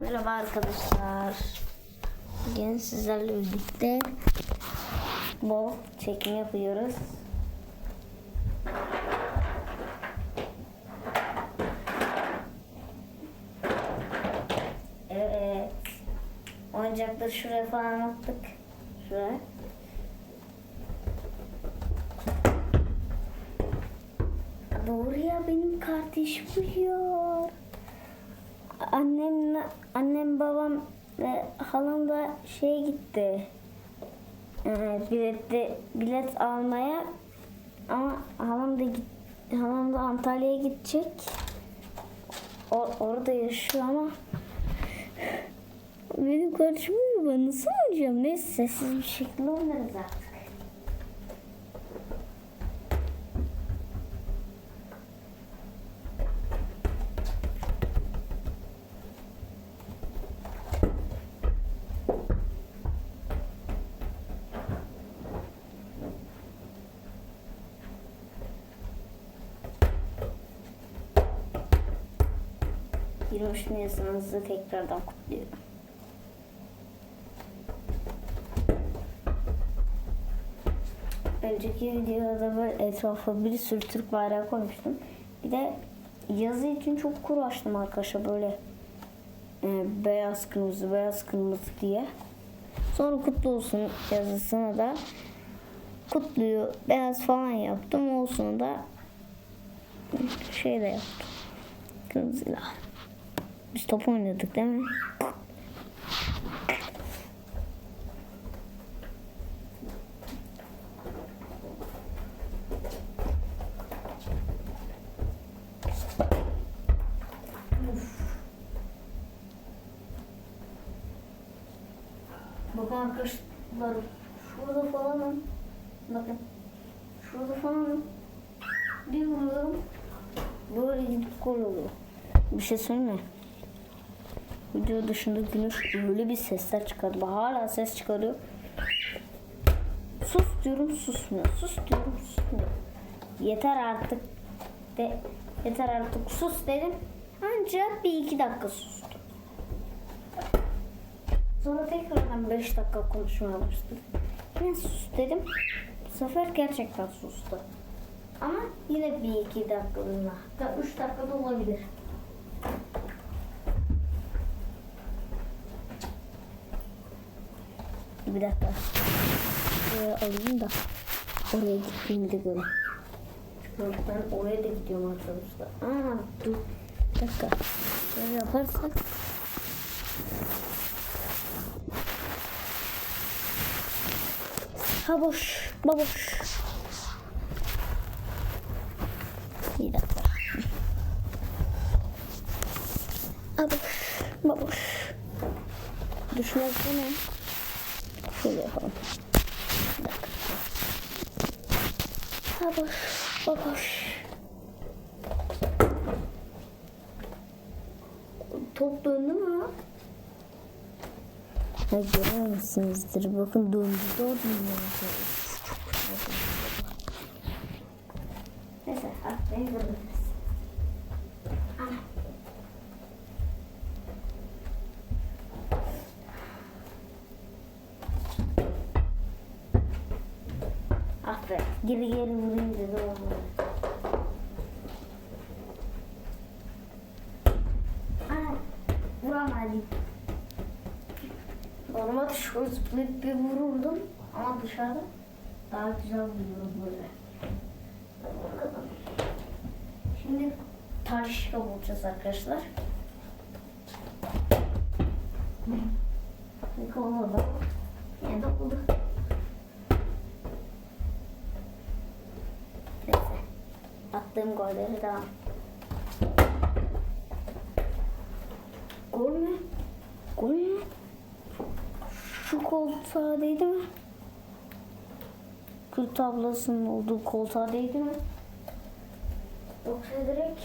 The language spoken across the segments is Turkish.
Merhaba arkadaşlar. Bugün sizlerle birlikte bol çekim yapıyoruz. Evet. Oyuncakları şuraya falan attık. Şuraya. Doğru ya benim kardeşim uyuyor. Annem, annem babam ve halam da şeye gitti. Ee, bilette, bilet almaya ama halam da git, halam da Antalya'ya gidecek. O, orada yaşıyor ama benim kardeşim. Ben nasıl oynayacağım? Neyse sessiz bir şekilde oynarız artık. Yirmi Nisan'ınızı tekrardan kutluyorum. Önceki videoda böyle etrafa bir sürü Türk bayrağı koymuştum. Bir de yazı için çok uğraştım arkadaşlar böyle e, beyaz kırmızı beyaz kırmızı diye. Sonra kutlu olsun yazısını da kutluyu beyaz falan yaptım. Olsun da şey de yaptım. Kırmızıyla. Biz top oynadık değil mi? Bakın arkadaşlar şurada falanım. Bakın şurada falanım. Bir vuruyorum. Böyle gidip gol oluyor. Bir şey söyleyeyim mi? Video dışında Güneş öyle bir sesler çıkardı. Hala ses çıkarıyor. Sus diyorum susmuyor. Sus diyorum susmuyor. Yeter artık. De, yeter artık sus dedim. Ancak bir iki dakika sustu. Sonra tekrardan 5 dakika konuşmaya başladı. Yine sus dedim. Bu sefer gerçekten sustu. Ama yine bir iki dakikalığına. Hatta 3 dakika da olabilir. Bir dakika. Şuraya alayım da oraya gittiğimi de göreyim. Çünkü ben oraya da gidiyorum arkadaşlar. Aa dur. Bir dakika. Böyle yaparsak Ha boş. Baboş. Bir dakika. Ha boş. Baboş. Düşmez değil mi? Şöyle yapalım. Bir dakika. Ha boş. Baboş. Top döndü mü? Ha, göremezsinizdir. Bakın döndü. Döndü. Neyse atlayın görürüz. Geri geri vurayım dedi olmadı. Ana vuramadım. Normalde şöyle zıplayıp bir vururdum ama dışarıda daha güzel vuruyorum böyle. Şimdi tarışka bulacağız arkadaşlar. Bir olmadı. Yani oldu. Attığım golleri devam. Gol mü? Gol mü? Şu koltuğa değdi mi? Kül tablasının olduğu koltuğa değdi mi? Yoksa direkt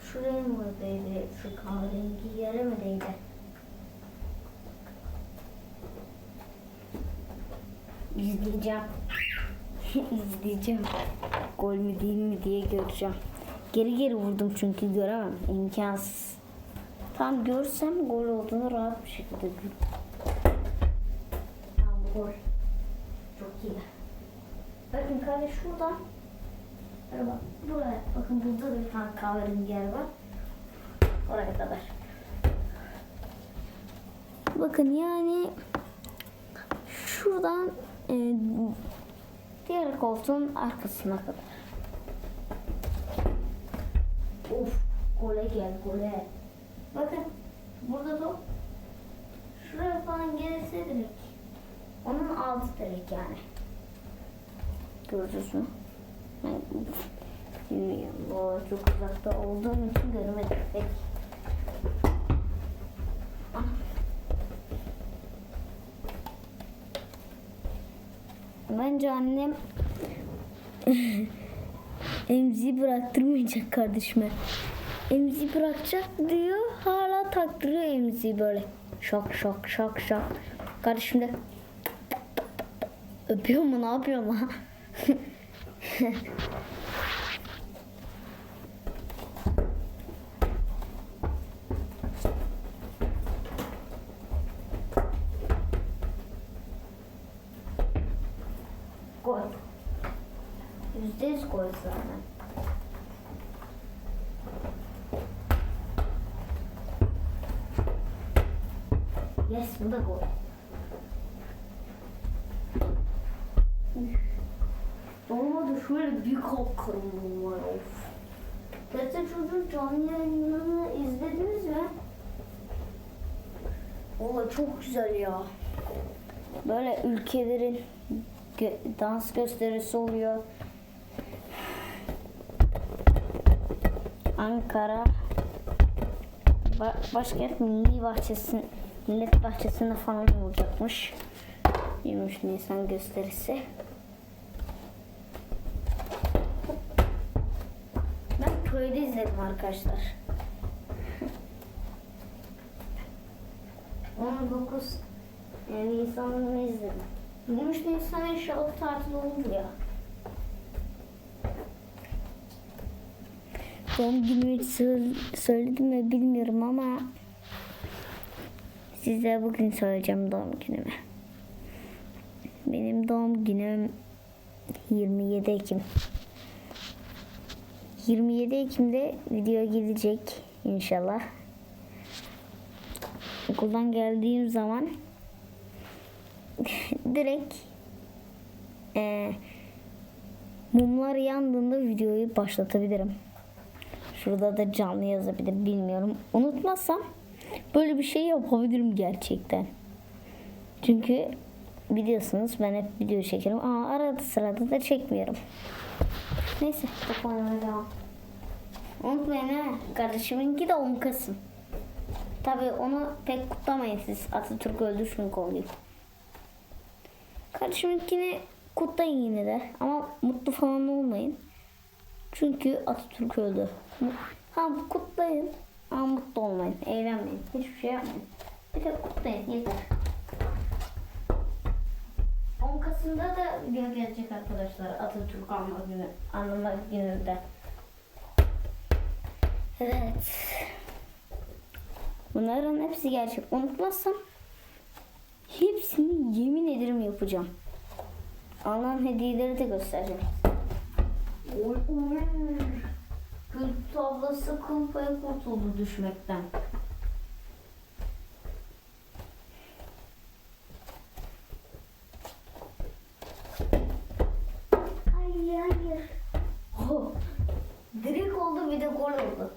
şuraya mı değdi? Şu kahverengi yere mi değdi? İzleyeceğim. İzleyeceğim. Gol mü değil mi diye göreceğim. Geri geri vurdum çünkü göremem. İmkansız. Tam görsem gol olduğunu rahat bir şekilde görürüm. Tamam gol. Çok iyi. Bakın kale şuradan. Böyle bak buraya. Bakın burada da bir tane kahverengi yer var. Oraya kadar. Bakın yani şuradan e, diğer koltuğun arkasına kadar. Of gole gel gole. Bakın burada top şuraya falan gelirse direkt. Onun altı direkt yani. Ben bilmiyorum. Bu çok uzakta olduğum için göremedim pek. Bence annem emziği bıraktırmayacak kardeşime. Emziği bırakacak diyor. Hala taktırıyor emziği böyle. Şak şak şak şak. Kardeşim de öpüyor mu ne yapıyor mu? Gol. Yüzde yüz gol zaten. Da gol. Üf. Olmadı şöyle bir kalkarım var of. Gerçekten çocuğun canlı yayınlarını izlediniz mi? Valla çok güzel ya. Böyle ülkelerin gö- dans gösterisi oluyor. Ankara ba- başkent milli bahçesi millet bahçesinde falan olacakmış. 23 Nisan gösterisi. Ben köyde izledim arkadaşlar. 19 yani Nisan'ını izledim. 23 Nisan inşallah tatil olur ya. Doğum günümü hiç sö- söyledim mi bilmiyorum ama size bugün söyleyeceğim doğum günümü. Benim doğum günüm 27 Ekim. 27 Ekim'de video gelecek inşallah. Okuldan geldiğim zaman direkt e, mumlar yandığında videoyu başlatabilirim. Şurada da canlı yazabilir bilmiyorum. Unutmazsam böyle bir şey yapabilirim gerçekten. Çünkü biliyorsunuz ben hep video çekerim ama arada sırada da çekmiyorum. Neyse top devam. Unutmayın ha kardeşiminki de 10 Kasım. Tabi onu pek kutlamayın siz Atatürk öldü çünkü oluyor. Kardeşiminkini kutlayın yine de ama mutlu falan olmayın. Çünkü Atatürk öldü. Ha kutlayın ama mutlu olmayın. Eğlenmeyin. Hiçbir şey yapmayın. Bir de kutlayın yeter. 10 Kasım'da da video gelecek arkadaşlar. Atatürk anma günü, anlama gününde. Evet. Bunların hepsi gerçek. Unutmazsam hepsini yemin ederim yapacağım. Alınan hediyeleri de göstereceğim. Oy oy. Gül tablası kıl payı kurtuldu düşmekten. Hayır hayır. Oh, direkt oldu bir de gol oldu.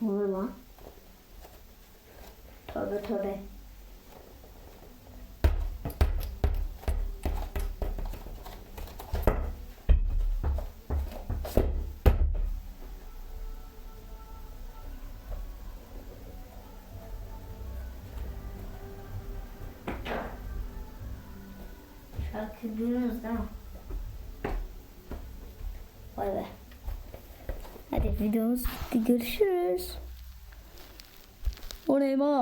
Ne lan? Tövbe tövbe. Değil mi? Vay be. Hadi videomuz bitti. Görüşürüz. Oraya bak.